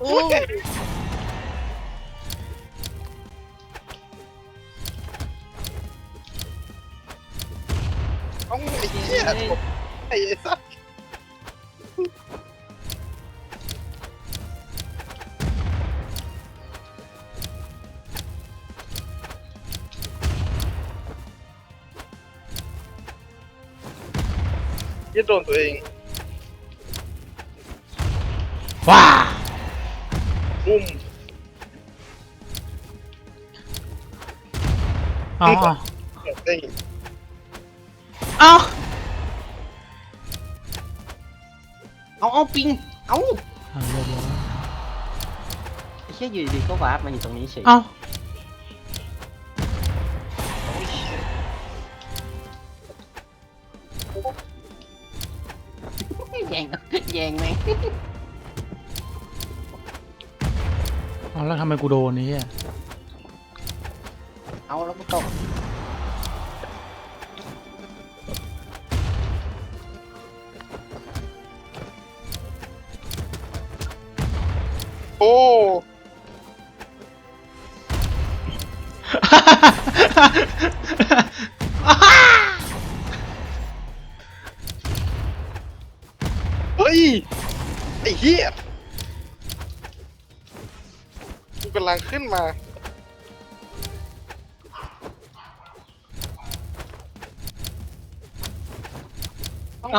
โอ้เอาไอ้เหี้ยไอ้สัสยัดโดนตัวเอง ว้าบุ้มเอาเอาเด้งเอาเอาเทำไมกูโดนนี่อะเอาแล้วก็ตกโอ้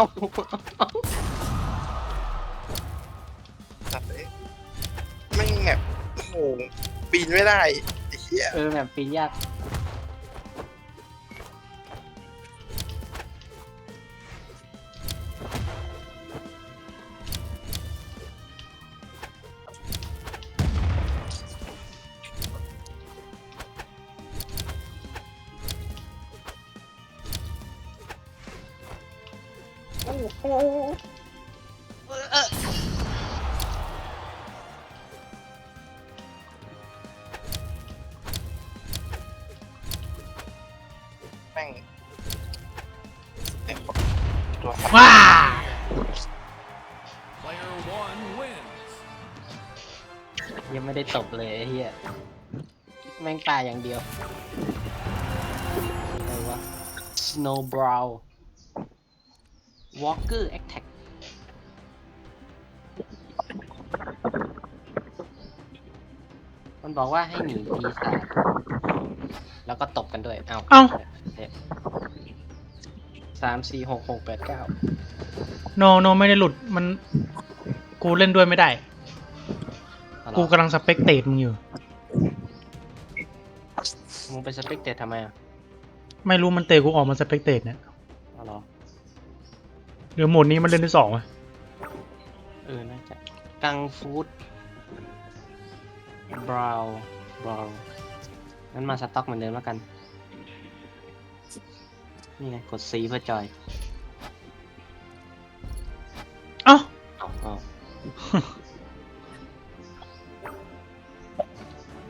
เอาสัตว์เอ้ยแม่งแบบโอ้โหปีนไม่ได้ไอ้เหี้ย เออแบบปีนยาก ตัวสัตว์ว้ายังไม่ได้ตบเลยไอ้เหี้ยแม่งตายอย่างเดียวอะไรวะ Snow Brow Walker Attack มันบอกว่าให้หนีปีศาจแล้วก็ตบกันด้วย เอา เอ้า สามสี่หกหกแปดเก้า โนโนไม่ได้หลุดมัน กูเล่นด้วยไม่ได้กูกำลังสเปกเตตมึงอยู่ มึงไปสเปกเตททำไมอะไม่รู้มันเตะกูออกมาสเปกเตตเนี่ยเอาเหรอหรือโหมดนี้มันเล่นได้สองอะเออน่าจะกังฟูดบราวบราวงั้นมาสต็อกเหมือนเดิมแล้วกัน นี่ไงกด C เพื่อจอยเอ้าเอาเอา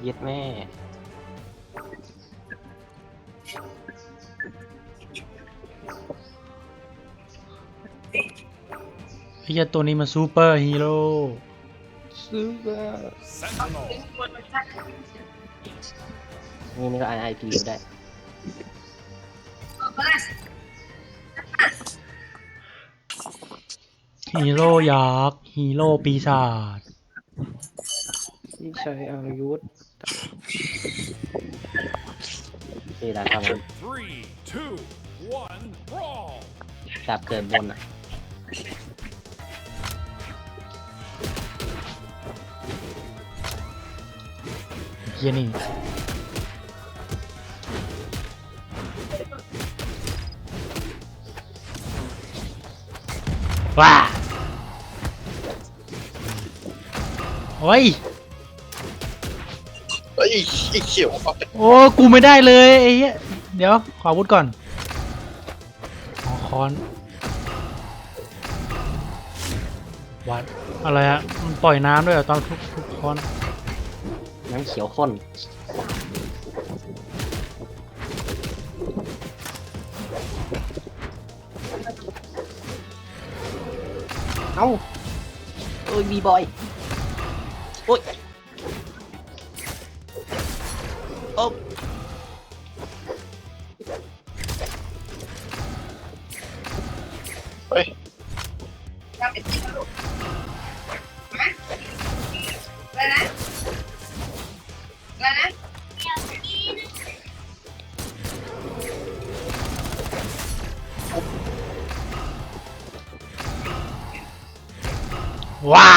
เย็ดแม่ไอ้เหี้ยตัวนี้มันซูเปอร์ฮีโร่ซูเปอร์ Sentinel. นี่นี่ก็อ่าน IP อยู่ได้ ฮีโร่ยักษ์ฮีโร่ปีศาจพี่ชัยอายุทธนี่แหละครับผม Three, two, one, brawl. จับเกิดบนอะ เฮียนี่ว้า โอ้ยเฮ้ยไอ้เขียวเอาไปโอ้กูไม่ได้เลยไอ้เหี้ยเดี๋ยวขออาวุธก่อนขอคอนวัดอะไรอะมันปล่อยน้ำด้วยเหรอตอนทุกทุกคอนน้ำเขียวข้นเอ้าอ้ยบีบอย ว้า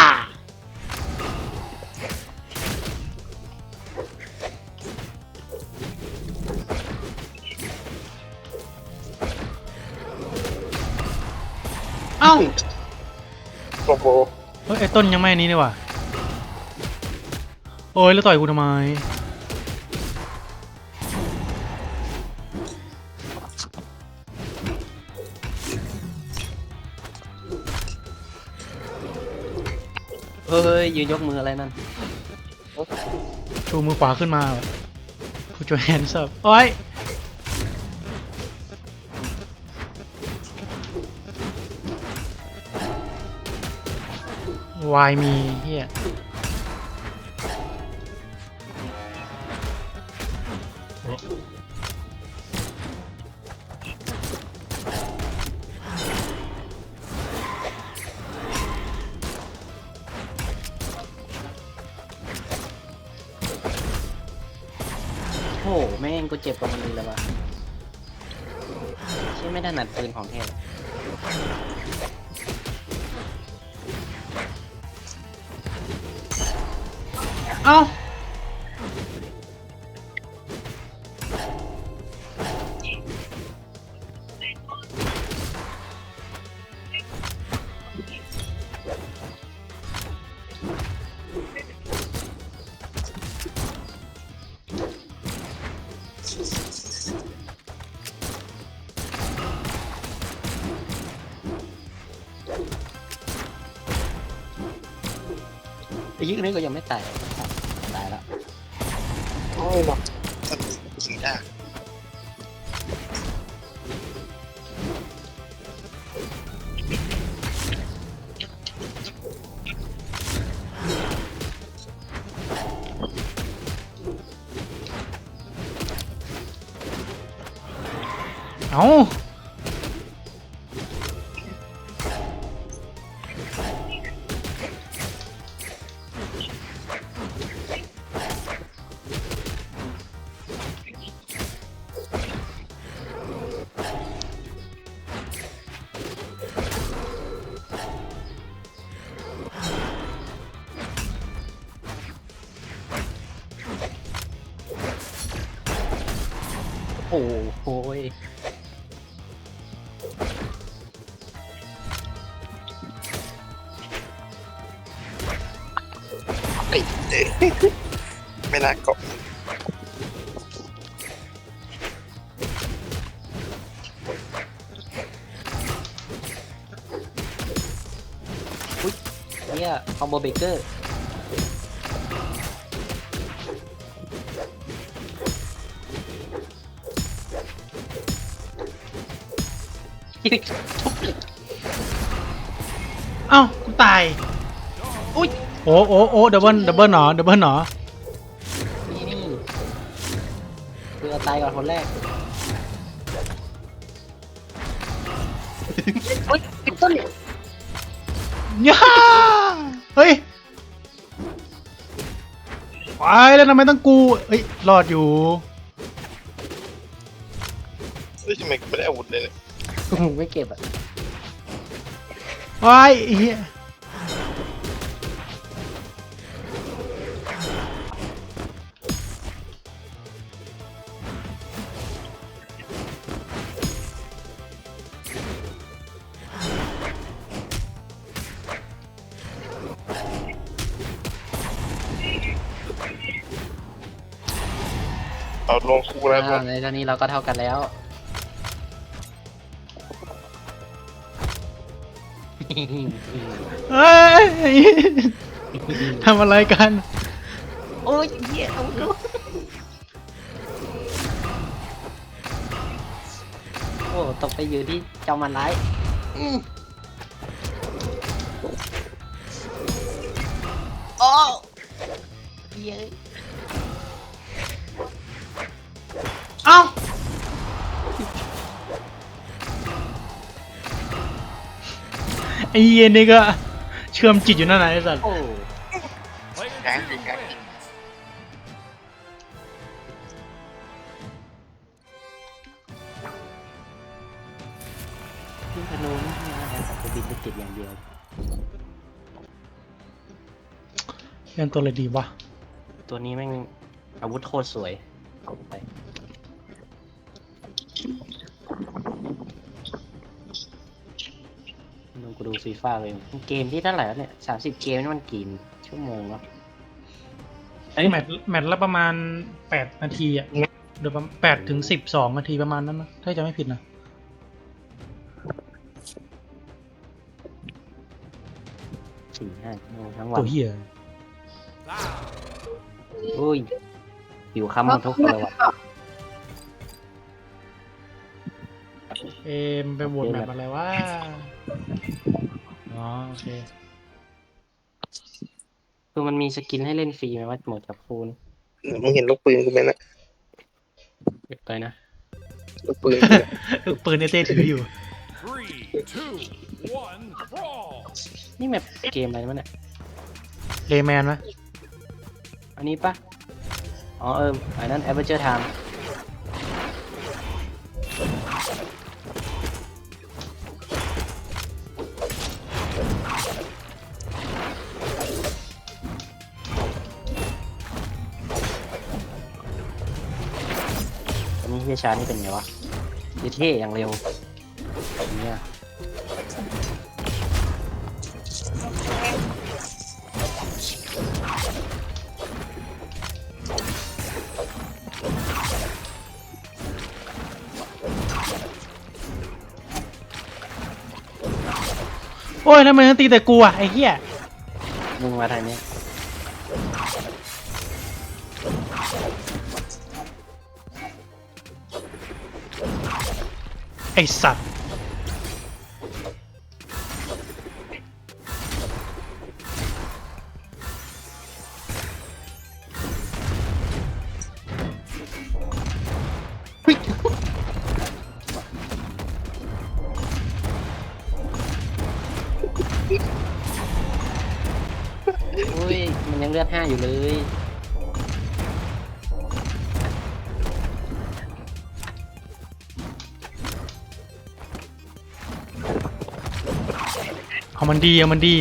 เอ้าโอ้โหเฮ้ยไอ้ต้นยังไม่อันนี้นี่หว่าโอ้ยแล้วต่อยกูทำไม ฮ้ยยืนยกมืออะไรนั่นชูมือขวาขึ้นมาผู้ช่วยแฮนด์ซับโอ้ยวายมีเฮีย โอ้โหแม่งกูเจ็บกับมันเลยแล้ววะใช่ไม่ถนัดปืนของเทพเอ้า ไอ้ยิงนี้ก็ยังไม่ตายตายแล้ว โอ้ยหนัก ไอ้เอ๊ะไม่น่าเกาะเนี่ยคอมโบเบเกอร์เอ้ากูตายอุ้ย โอ้โอ้โอ้ดับเบิลดับเบิลหนอดับเบิลหนอนี่นี่คือเอาตายก่อนคนแรกเฮ้ยไอ้ต้นย่าเฮ้ยไปแล้วทำไมต้องกูเอ้ยรอดอยู่เฮ้ยทำไมกูไม่ได้อาวุธเลยเนี่ย กูไม่เก็บอะวายไอ้เฮีย เอาลงคู่แล้วอ่าในตอนนี้เราก็เท่ากันแล้ว เฮ้ยทำอะไรกัน โอ้ยเหี้ยเอาดูโอ้ตกไปอยู่ที่จอมันร้ายอืมเหี้ย ไอ้เหี้ยนี่ก็เชื่อมจิตอยู่นั่นนะไอ้สัตว์โอ้ Player Đáng two gì cả. wins. ยิงธนูไม่ใช่นะแต่จะบินไปติดอย่างเดียวเล่นตัวอะไรดีวะตัวนี้แม่งอาวุธโคตรสวยเอาไป กูดูฟีฟ่าเลยเกมที่เท่าไหร่แล้วเนี่ยสามสิบเกมนี่มันกี่ชั่วโมงวะแมตช์แมตช์ละประมาณแปดนาทีอะโดยประมาณแปดถึงสิบสองนาทีประมาณนั้นนะถ้าจะไม่ผิดนะสี่ห้าชั่วโมงทั้งวัตันวเหี้ยอุ้ยอยู่คำมันทุกคนเลยว่ะเอมไปโหวตแมปอะไรวะ อ๋อโอเคคือมันมีสกินให้เล่นฟรีไหมว่าหมดกับฟูนมึงเห็นลูกปืนกูไหมนะเก็บไปนะลูกปืนกูเนี่ยปืนเนี่ยเต้ถืออยู่ Three, two, one, brawl. นี่แมปเกมอะไรวะเนี่ยเลแมนไหมอันนี้ปะอ๋อเอออันนั้น Aperture Time เฮียชานี่เป็นไงวะเท่ๆอย่างเร็วเนี่ยโอ้ยทำไมต้องตีแต่กูอะไอ้เหี้ยมึงมาทางนี้ ไอสัตว์ ดีเอามันดี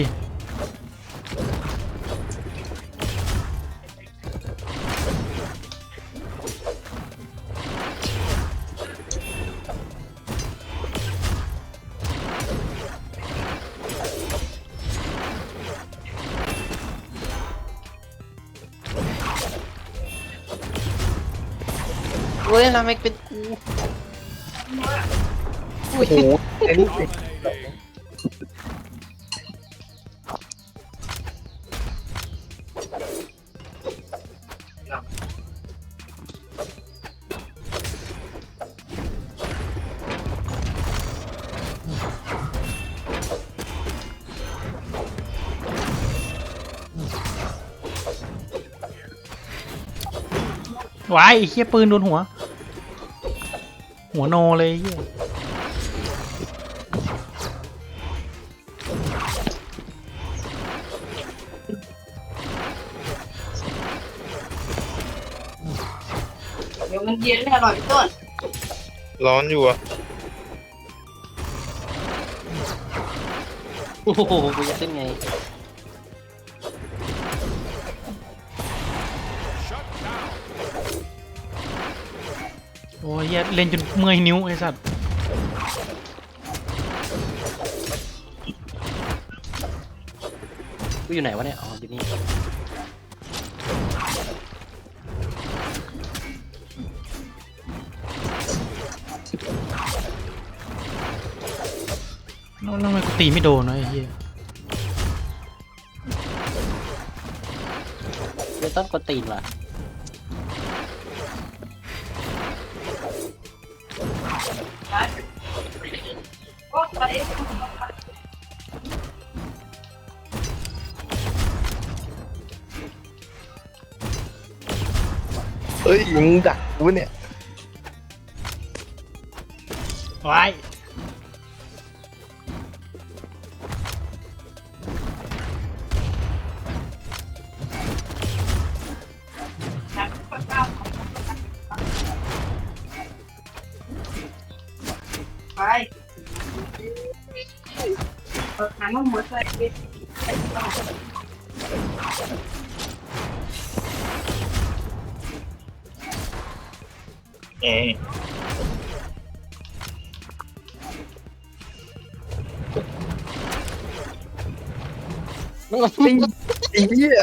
เฮ้ยนาเมกเป็นกูโอ้โหไอ้นี่สิ Dominating. วายไอ้เหี้ยปืนโดนหัว หัวโนเลยไอ้เหี้ยเดี๋ยวมันเย็นไม่อร่อยพี่ต้นร้อนอยู่อะโอ้โหกูจะขึ้นไง โอ้ยเหี้ยเล่นจนเมื่อยนิ้วไอ้สัตว์กูอยู่ไหนวะเนี่ย อ๋ออยู่นี่แล้วแล้วทำไมกูตีไม่โดนวะไอ้เหี้ยเดี๋ยวต้นกดตีนว่ะ เเอ้ยมึงดักกูเนี่ย ไว้นักก็ก้าวไป เปิดหางมันหมดเลยเอ้ไอ้เหี้ย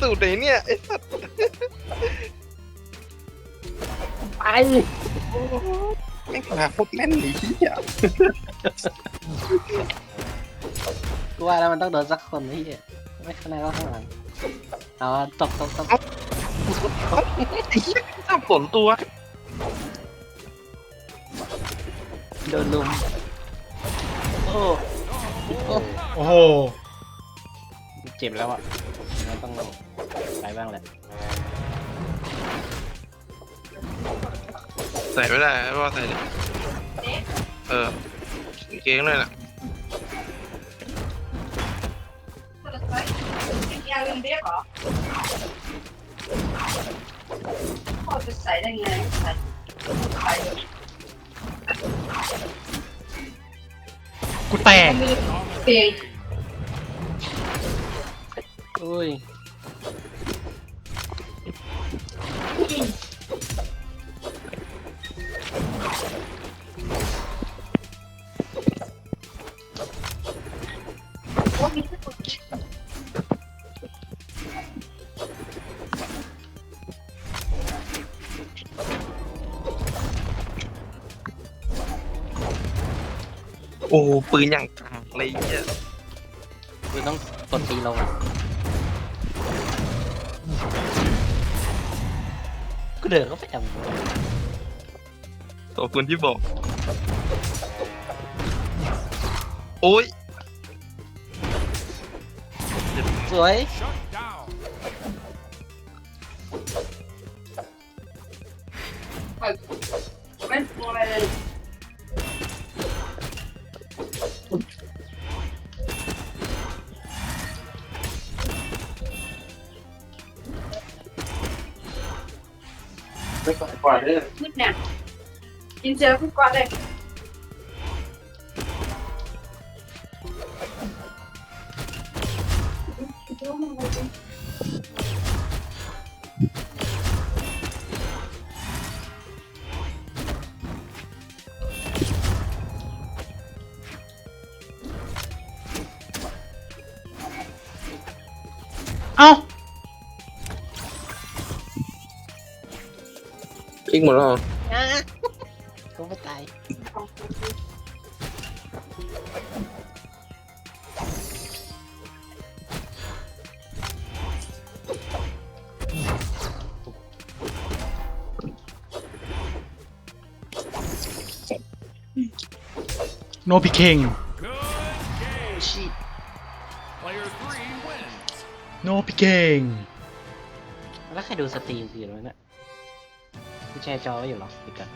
สูตรไหนเนี่ยไอ้สัตว์ไปแม่งมาโคตรแม่นไอ้เหี้ย กูว่าแล้วมันต้องโดนสักคนไอ้เหี้ยไม่ข้างในก็ข้างหลังเอาตบตบตบไอ้เหี้ยสับสนตัว โดนลุมโอ้โอ้โอ้โหเจ็บแล้วอะเราต้องไปบ้างแหละ ใส่ไม่ได้ว่าใส่ดิเออเก่งเลยน่ะ ยังเรียกเหรอพ่อจะใส่ได้ไงใส่ใส่กูแตกมีเตียง อุ้ย โอ้ปืนอย่างกากเลยไอ้เหี้ยกูต้องกดตีลงอะกูเดินเข้าไปทำไมตัวปืนที่บอก โอ้ยสวย Shut ไปก่อนเด้อนเลยมืดเนี่ยกินเจอทุกวันเลย อีกหมดแล้วเหรออะกูไม่ตายโนพิเคง Good game. ชิ Player three wins. โนพิเคง แล้วใครดูสตรีมอยู่วะเนี่ยกูแช ร์จอไว้อยู่หรอปิดก่อน